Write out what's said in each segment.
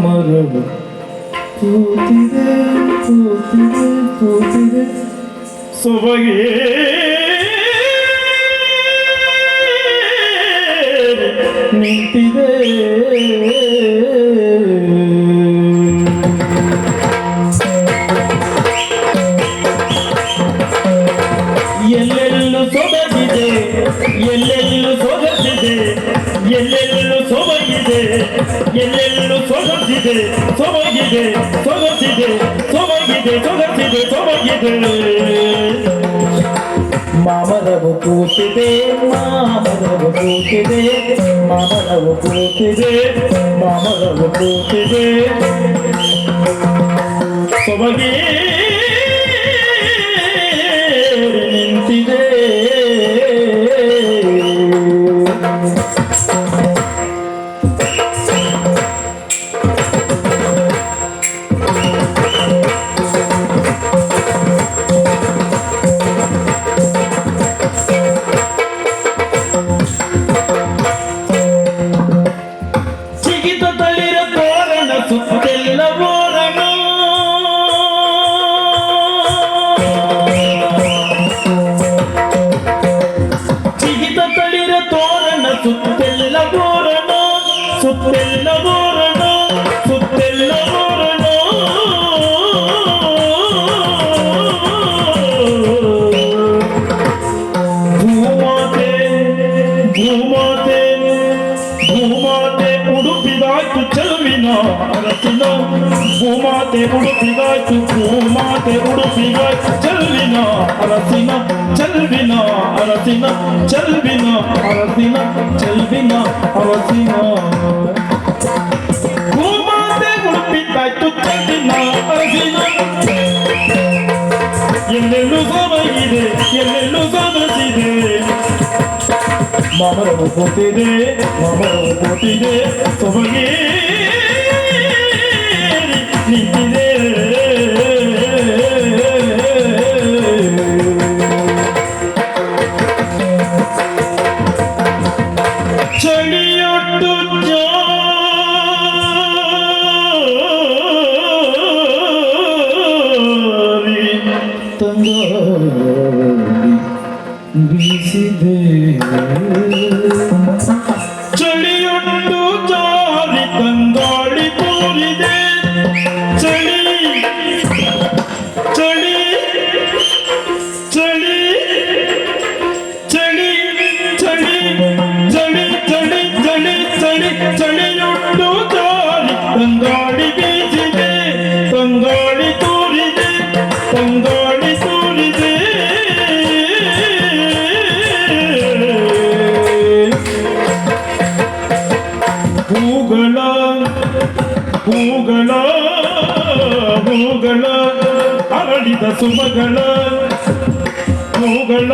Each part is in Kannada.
ಮರಳು ಕೂತಿದೆ ಕೂತಿದೆ ಕೂತಿದೆ ಸೊಬಗೆ ನಿಂತಿದೆ ಎಲ್ಲೆಲ್ಲೂ ಸೊಗಸಿದೆ ಎಲ್ಲೆಲ್ಲೂ ಸೊಬಗಿದೆ ಎಲ್ಲೆಲ್ಲೂ ಸೊಗಸಿದೆ ಸೊಬಗಿದೆ ಸೊಗಸಿದೆ ಸೊಬಗಿದೆ ಸೊಗಸಿದೆ ಸೊಬಗಿದೆ ಮಾಮರವು ಕೂತಿದೆ ಮಾಮರವು ಕೂತಿದೆ ಮಾಮರವು ಕೂತಿದೆ ಮಾಮರವು ಕೂತಿದೆ. ಸೊಬಗೇ ಗೋಮಾ ತೇರು ಥೀರಾ ಕೆಮ ತೇರು ತ್ತಿವಾ ಕು ಚಂಡ ದಿನ ಅರಥಿನ ಪಂಚನ್ ದಿನ ಅರಥಿನ ಮಂಚನ್ ದಿನ ಅರಥಿನ ಚಲ್ ದಿನ ಅರಥಿನ ಪಿ ಕಟ್ ಚಂಡೆಲ್ಲೂ ಜಾನಂತಿಗೆ ಎಲ್ಲ ಜೀವೆ ಬಾಬ ಗೋಪಿಗೆ ಸುಮಗಳ ಹೂಗಳ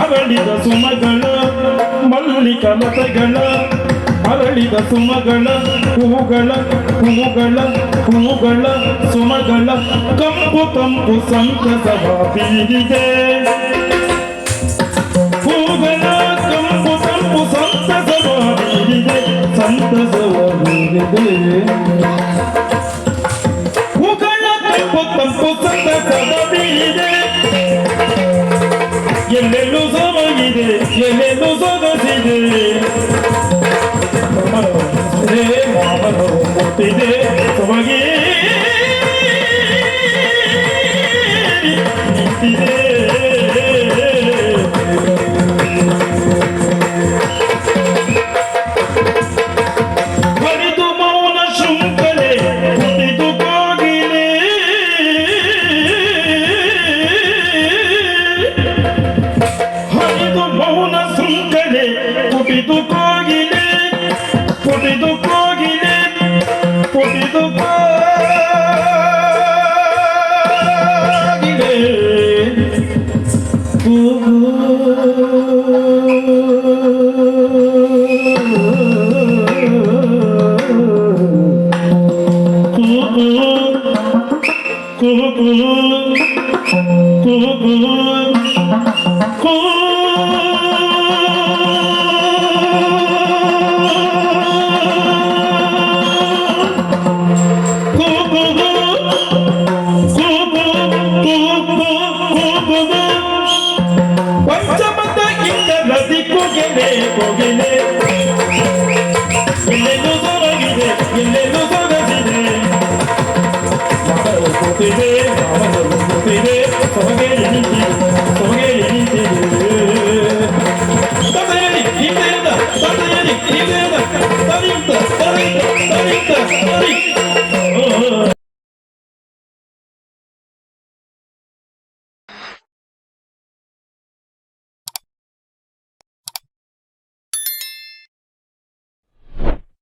ಅರಳಿದ ಸುಮಗಳ, ಮಲ್ಲಿಕ ಲತೆಗಳ ಅರಳಿದ ಸುಮಗಳ, ಹೂಗಳ ಹೂಗಳ ಹೂಗಳ ಸುಮಗಳ, ಕಂಪು ಕಂಪು ಸಂತಸವ ಬೀರಿದೆ ಹೂಗಳ, ಕಂಪು ಕಂಪು ಸಂತಸವ ಬೀರಿದೆ ಸಂತಸವ ಬೀರಿದೆ kapatabildi Yerler uzama gidi, yerler uzada Oh, ಕೋಗಿಲೆ ಎಲ್ಲೆಲ್ಲೂ